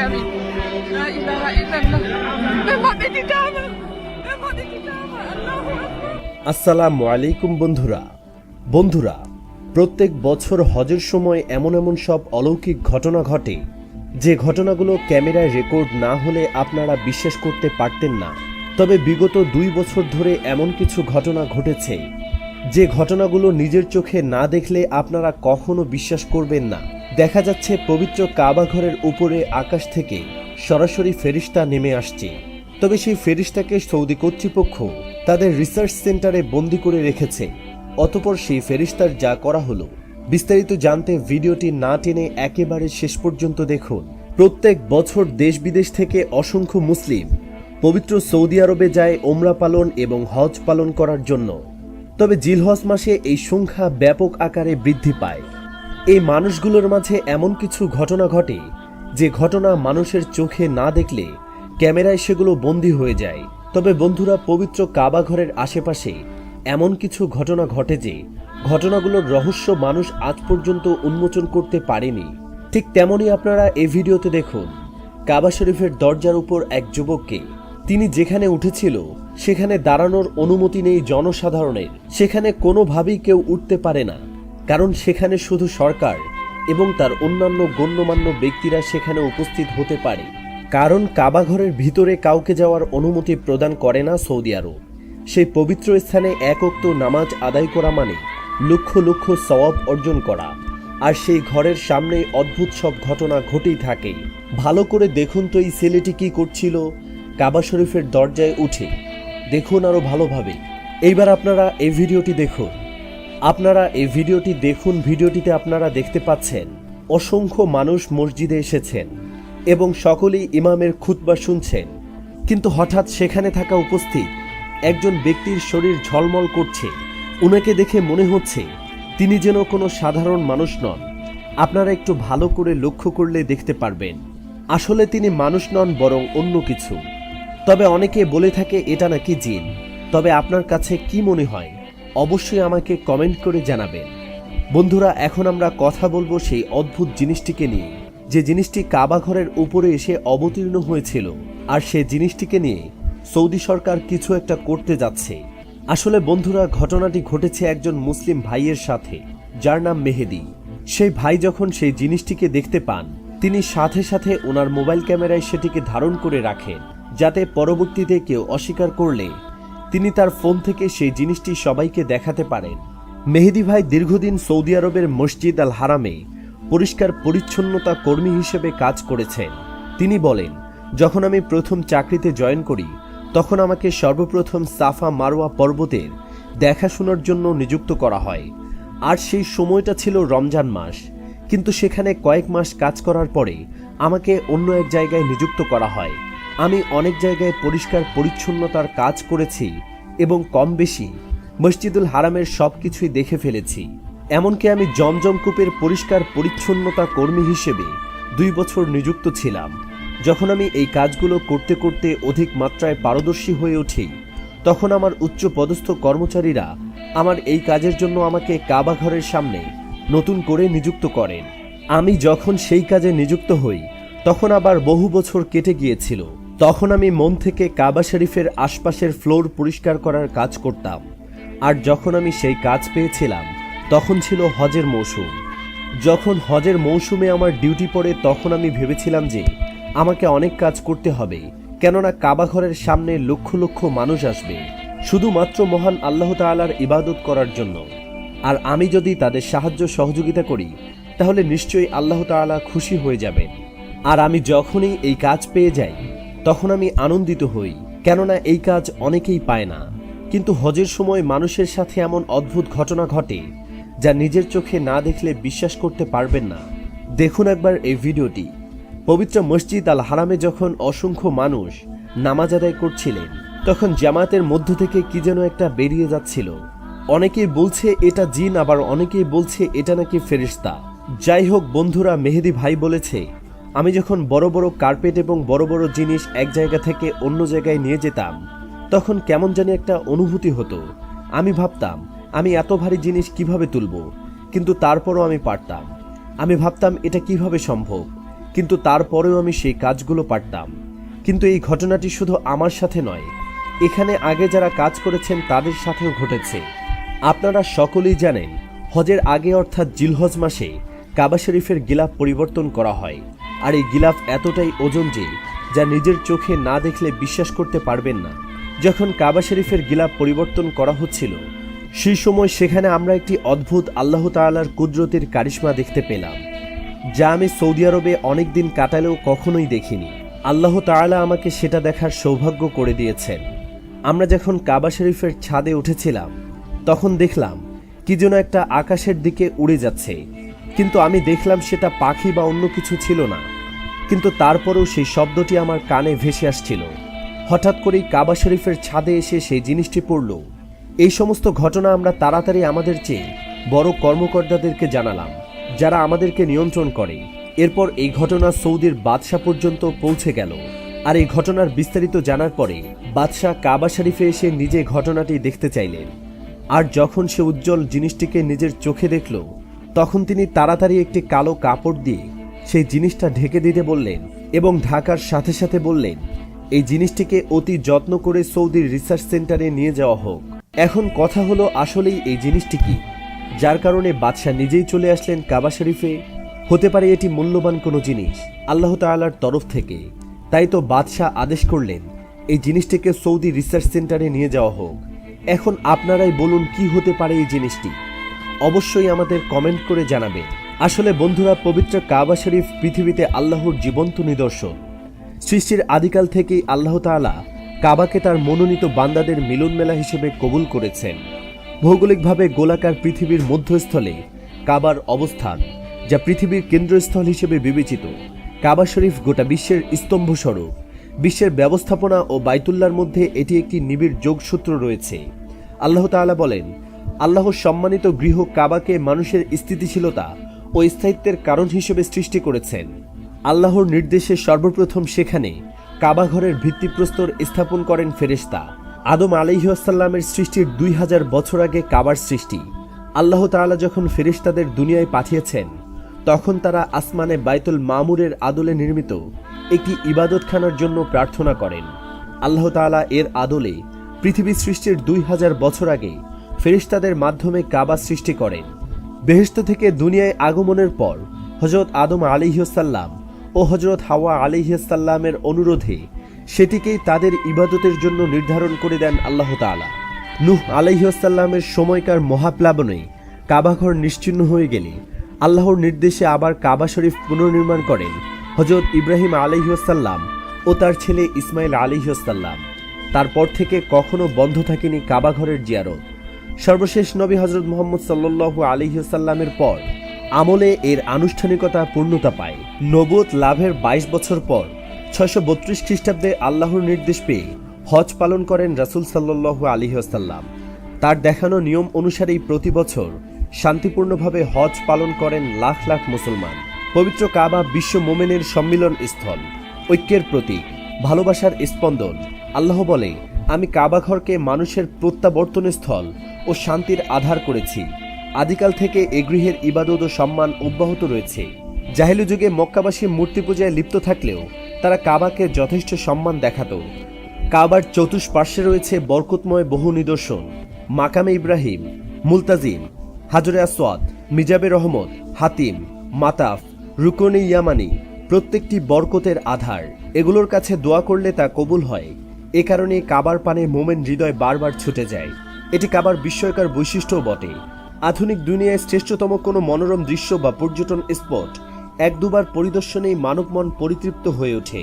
আমি لا إله إلا الله এমনি দিতে হবে এমনি দিতে হবে আল্লাহু আকবার আসসালামু আলাইকুম বন্ধুরা বন্ধুরা প্রত্যেক বছর হজের সময় এমন এমন সব অলৌকিক ঘটনা ঘটে যে ঘটনাগুলো ক্যামেরায় রেকর্ড না হলে আপনারা বিশ্বাস করতে পারতেন না তবে বিগত দুই বছর ধরে এমন কিছু ঘটনা ঘটেছে যে ঘটনাগুলো নিজের চোখে না দেখলে আপনারা কখনো বিশ্বাস করবেন না দেখা যাচ্ছে পবিত্র কাবা ঘরের উপরে আকাশ থেকে সরাসরি ফেরিস্তা নেমে আসছে। তবে সেই ফেরিস্তাকে সৌদি কর্তৃপক্ষ তাদের রিসার্চ সেন্টারে বন্দি করে রেখেছে। অতপর সেই ফেরিস্তার যা করা হলো, বিস্তারিত জানতে ভিডিওটি না টেনে একেবারে শেষ পর্যন্ত দেখুন। প্রত্যেক বছর দেশ বিদেশ থেকে অসংখ্য মুসলিম পবিত্র সৌদি আরবে যায় ওমরা পালন এবং হজ পালন করার জন্য। তবে জিলহজ মাসে এই সংখ্যা ব্যাপক আকারে বৃদ্ধি পায়। এই মানুষগুলোর মাঝে এমন কিছু ঘটনা ঘটে, যে ঘটনা মানুষের চোখে না দেখলে ক্যামেরায় সেগুলো বন্দী হয়ে যায়। তবে বন্ধুরা, পবিত্র কাবা ঘরের আশেপাশে এমন কিছু ঘটনা ঘটে যে ঘটনাগুলোর রহস্য মানুষ আজ পর্যন্ত উন্মোচন করতে পারেনি। ঠিক তেমনই আপনারা এই ভিডিওতে দেখুন, কাবা শরীফের দরজার উপর এক যুবককে। তিনি যেখানে উঠেছিল, সেখানে দাঁড়ানোর অনুমতি নেই জনসাধারণের। সেখানে কোনোভাবেই কেউ উঠতে পারে না। কারণ সেখানে শুধু সরকার এবং তার অন্যান্য গণ্যমান্য ব্যক্তিরা সেখানে উপস্থিত হতে পারে। কারণ কাবাঘরের ভিতরে কাউকে যাওয়ার অনুমতি প্রদান করে না সৌদি আরব। সেই পবিত্র স্থানে একক্ত নামাজ আদায় করা মানে লক্ষ লক্ষ সওয়াব অর্জন করা। আর সেই ঘরের সামনে অদ্ভুত সব ঘটনা ঘটেই থাকে। ভালো করে দেখুন তো এই ছেলেটি কি করছিল। কাবা শরীফের দরজায় উঠে। দেখুন আরও ভালোভাবে। এইবার আপনারা এই ভিডিওটি দেখুন। আপনারা এই ভিডিওটি দেখুন। ভিডিওটিতে আপনারা দেখতে পাচ্ছেন, অসংখ্য মানুষ মসজিদে এসেছেন এবং সকলেই ইমামের খুতবা শুনছেন। কিন্তু হঠাৎ সেখানে থাকা উপস্থিত একজন ব্যক্তির শরীর ঝলমল করছে। উনাকে দেখে মনে হচ্ছে তিনি যেন কোনো সাধারণ মানুষ নন। আপনারা একটু ভালো করে লক্ষ্য করলে দেখতে পারবেন, আসলে তিনি মানুষ নন বরং অন্য কিছু। তবে অনেকে বলে থাকে, এটা নাকি জিন? তবে আপনার কাছে কি মনে হয়? অবশ্যই আমাকে কমেন্ট করে জানাবেন। বন্ধুরা, এখন আমরা কথা বলব সেই অদ্ভুত জিনিসটিকে নিয়ে। যে জিনিসটি কাবা ঘরের উপরে এসে অবতীর্ণ হয়েছিল, আর সে জিনিসটিকে নিয়ে সৌদি সরকার কিছু একটা করতে যাচ্ছে। আসলে বন্ধুরা, ঘটনাটি ঘটেছে একজন মুসলিম ভাইয়ের সাথে, যার নাম মেহেদি। সেই ভাই যখন সেই জিনিসটিকে দেখতে পান, তিনি সাথে সাথে ওনার মোবাইল ক্যামেরায় সেটিকে ধারণ করে রাখেন, যাতে পরবর্তীতে কেউ অস্বীকার করলে তিনি তার ফোন থেকে সেই জিনিসটি সবাইকে দেখাতে পারেন। মেহেদি ভাই দীর্ঘদিন সৌদি আরবের মসজিদ আল হারামে পরিষ্কার পরিচ্ছন্নতা কর্মী হিসেবে কাজ করেছেন। তিনি বলেন, যখন আমি প্রথম চাকরিতে জয়েন করি, তখন আমাকে সর্বপ্রথম সাফা মারোয়া পর্বতের দেখাশোনার জন্য নিযুক্ত করা হয়। আর সেই সময়টা ছিল রমজান মাস, কিন্তু সেখানে কয়েক মাস কাজ করার পরে আমাকে অন্য এক জায়গায় নিযুক্ত করা হয়। আমি অনেক জায়গায় পরিষ্কার পরিচ্ছন্নতার কাজ করেছি এবং কম বেশি মসজিদুল হারামের সব কিছুই দেখে ফেলেছি। এমনকি আমি জমজম কূপের পরিষ্কার পরিচ্ছন্নতা কর্মী হিসেবে দুই বছর নিযুক্ত ছিলাম। যখন আমি এই কাজগুলো করতে করতে অধিক মাত্রায় পারদর্শী হয়ে উঠি, তখন আমার উচ্চ পদস্থ কর্মচারীরা আমার এই কাজের জন্য আমাকে কাবা ঘরের সামনে নতুন করে নিযুক্ত করেন। আমি যখন সেই কাজে নিযুক্ত হই, তখন আবার বহু বছর কেটে গিয়েছিল। তখন আমি মন থেকে কাবা শরীফের আশপাশের ফ্লোর পরিষ্কার করার কাজ করতাম। আর যখন আমি সেই কাজ পেয়েছিলাম, তখন ছিল হজের মৌসুম। যখন হজের মৌসুমে আমার ডিউটি পড়ে, তখন আমি ভেবেছিলাম যে আমাকে অনেক কাজ করতে হবে, কেননা কাবা ঘরের সামনে লক্ষ লক্ষ মানুষ আসবে, শুধুমাত্র মহান আল্লাহ তাআলার ইবাদত করার জন্য। আর আমি যদি তাদের সাহায্য সহযোগিতা করি, তাহলে নিশ্চয়ই আল্লাহ তাআলা খুশি হয়ে যাবেন। আর আমি যখনই এই কাজ পেয়ে যাই তখন আমি আনন্দিত হই, কেননা এই কাজ অনেকেই পায় না। কিন্তু হজের সময় মানুষের সাথে এমন অদ্ভুত ঘটনা ঘটে, যা নিজের চোখে না দেখলে বিশ্বাস করতে পারবেন না। দেখুন একবার এই ভিডিওটি। পবিত্র মসজিদ আল হারামে যখন অসংখ্য মানুষ নামাজ আদায় করছিলেন, তখন জামাতের মধ্য থেকে কি যেন একটা বেরিয়ে যাচ্ছিল। অনেকেই বলছে, এটা জিন। আবার অনেকেই বলছে, এটা নাকি ফেরিস্তা যাই হোক, বন্ধুরা, মেহেদি ভাই বলেছে আমি যখন বড় বড় কার্পেট এবং বড় বড় জিনিস এক জায়গা থেকে অন্য জায়গায় নিয়ে যেতাম, তখন কেমন জানি একটা অনুভূতি হতো। আমি ভাবতাম, আমি এত ভারী জিনিস কীভাবে তুলব? কিন্তু তারপরও আমি পারতাম। আমি ভাবতাম, এটা কীভাবে সম্ভব? কিন্তু তারপরেও আমি সেই কাজগুলো পারতাম। কিন্তু এই ঘটনাটি শুধু আমার সাথে নয়, এখানে আগে যারা কাজ করেছেন তাদের সাথেও ঘটেছে। আপনারা সকলেই জানেন, হজের আগে অর্থাৎ জিলহজ মাসে কাবা শরীফের গিলাফ পরিবর্তন করা হয়। আর এই গিলাফ এতটাই ওজন যে, যা নিজের চোখে না দেখলে বিশ্বাস করতে পারবেন না। যখন কাবা শরীফের গিলাফ পরিবর্তন করা হচ্ছিল, সেই সময় সেখানে আমরা একটি অদ্ভুত আল্লাহ তাআলার কুদরতের কারিশ্মা দেখতে পেলাম। যা আমি সৌদি আরবে অনেক দিন কাটালেও কখনোই দেখিনি। আল্লাহ তাআলা আমাকে সেটা দেখার সৌভাগ্য করে দিয়েছেন। আমরা যখন কাবা শরীফের ছাদে উঠেছিলাম, তখন দেখলাম কি যেন একটা আকাশের দিকে উড়ে যাচ্ছে। কিন্তু আমি দেখলাম সেটা পাখি বা অন্য কিছু ছিল না। কিন্তু তারপরেও সেই শব্দটি আমার কানে ভেসে আসছিল। হঠাৎ করেই কাবা শরীফের ছাদে এসে সেই জিনিসটি পড়ল। এই সমস্ত ঘটনা আমরা তাড়াতাড়ি আমাদের চেয়ে বড় কর্মকর্তাদেরকে জানালাম, যারা আমাদেরকে নিয়ন্ত্রণ করে। এরপর এই ঘটনা সৌদির বাদশাহ পর্যন্ত পৌঁছে গেল। আর এই ঘটনার বিস্তারিত জানার পরে বাদশাহ কাবা শরীফে এসে নিজে ঘটনাটি দেখতে চাইলেন। আর যখন সে উজ্জ্বল জিনিসটিকে নিজের চোখে দেখল, তখন তিনি তাড়াতাড়ি একটি কালো কাপড় দিয়ে সেই জিনিসটা ঢেকে দিতে বললেন এবং ঢাকার সাথে সাথে বললেন, এই জিনিসটিকে অতি যত্ন করে সৌদির রিসার্চ সেন্টারে নিয়ে যাওয়া হোক। এখন কথা হলো আসলেই এই জিনিসটি কি, যার কারণে বাদশাহ নিজেই চলে আসলেন কাবা শরীফে। হতে পারে এটি মূল্যবান কোনো জিনিস, আল্লাহ তাআলার তরফ থেকে। তাই তো বাদশাহ আদেশ করলেন, এই জিনিসটিকে সৌদি রিসার্চ সেন্টারে নিয়ে যাওয়া হোক। এখন আপনারাই বলুন কি হতে পারে এই জিনিসটি। অবশ্যই আমাদের কমেন্ট করে জানাবেন। আসলে বন্ধুরা, পবিত্র কাবা শরীফ পৃথিবীতে আল্লাহর জীবন্ত নিদর্শন। সৃষ্টির আদিকাল থেকেই আল্লাহ তাআলা কাবাকে তার মনোনীত বান্দাদের মিলন মেলা হিসেবে কবুল করেছেন। ভৌগোলিকভাবে গোলাকার পৃথিবীর মধ্যস্থলে কাবার অবস্থান, যা পৃথিবীর কেন্দ্রস্থল হিসেবে বিবেচিত, কাবা শরীফ গোটা বিশ্বের স্তম্ভস্বরূপ। বিশ্বের ব্যবস্থাপনা ও বাইতুল্লার মধ্যে এটি একটি নিবিড় যোগসূত্র রয়েছে। আল্লাহ তাআলা বলেন, আল্লাহর সম্মানিত গৃহ কাবাকে মানুষের স্থিতিশীলতা ও স্থায়িত্বের কারণ হিসেবে সৃষ্টি করেছেন। আল্লাহর নির্দেশে সর্বপ্রথম সেখানে কাবাঘরের ভিত্তিপ্রস্তর স্থাপন করেন ফেরেশতা। আদম আলাইহাসাল্লামের সৃষ্টির দুই হাজার বছর আগে কাবার সৃষ্টি। আল্লাহ তাআলা যখন ফেরেশতাদের দুনিয়ায় পাঠিয়েছেন, তখন তারা আসমানে বাইতুল মামুরের আদলে নির্মিত একটি ইবাদতখানার জন্য প্রার্থনা করেন। আল্লাহ তাআলা এর আদলে পৃথিবী সৃষ্টির দুই হাজার বছর আগে ফেরেশতাদের মাধ্যমে কাবা সৃষ্টি করেন। বেহেশত থেকে দুনিয়ায় আগমনের পর হজরত আদম আলিহাসাল্লাম ও হজরত হাওয়া আলিহাসাল্লামের অনুরোধে সেটিকেই তাদের ইবাদতের জন্য নির্ধারণ করে দেন আল্লাহ তাআলা। নূহ আলাইহাসাল্লামের সময়কার মহাপ্লাবনে কাবাঘর নিশ্চিহ্ন হয়ে গেলে আল্লাহর নির্দেশে আবার কাবা শরীফ পুনর্নির্মাণ করেন হজরত ইব্রাহিম আলিহাসাল্লাম ও তার ছেলে ইসমাইল আলিহাসাল্লাম তারপর থেকে কখনো বন্ধ থাকেনি কাবাঘরের জিয়ারত। সর্বশেষ নবী হজরত মোহাম্মদ সাল্লু আলিহাসাল্লামের পর আমলে এর আনুষ্ঠানিকতা পূর্ণতা পায়। নবুত লাভের ২২ বছর পর ছয়শো বত্রিশ খ্রিস্টাব্দে আল্লাহর নির্দেশ পেয়ে হজ পালন করেন রাসুল সাল্লু আলিহাসাল্লাম তার দেখানো নিয়ম অনুসারেই প্রতি বছর শান্তিপূর্ণভাবে হজ পালন করেন লাখ লাখ মুসলমান। পবিত্র কাবা বিশ্ব মোমেনের সম্মিলন স্থল ঐক্যের প্রতীক, ভালোবাসার স্পন্দন, আল্লাহ বলে আমি কাবাঘরকে মানুষের প্রত্যাবর্তনের স্থল ও শান্তির আধার করেছি। আদিকাল থেকে এ গৃহের ইবাদত ও সম্মান অব্যাহত রয়েছে। জাহেলু যুগে মক্কাবাসী মূর্তি পূজায় লিপ্ত থাকলেও তারা কাবাকে যথেষ্ট সম্মান দেখাতো। কাবার চতুষ্পার্শ্বে রয়েছে বরকতময় বহু নিদর্শন। মাকামে ইব্রাহিম, মুলতাজিম, হাজরে আসওয়াদ, মিজাবে রহমত, হাতিম, মাতাফ, রুকনি ইয়ামানি প্রত্যেকটি বরকতের আধার। এগুলোর কাছে দোয়া করলে তা কবুল হয়। এ কারণে কাবার পানে মোমেন হৃদয় বারবার ছুটে যায়। এটি কাবার বিস্ময়কর বৈশিষ্ট্যও বটে। আধুনিক দুনিয়ায় শ্রেষ্ঠতম কোনো মনোরম দৃশ্য বা পর্যটন স্পট এক দুবার পরিদর্শনেই মানব মন পরিতৃপ্ত হয়ে ওঠে।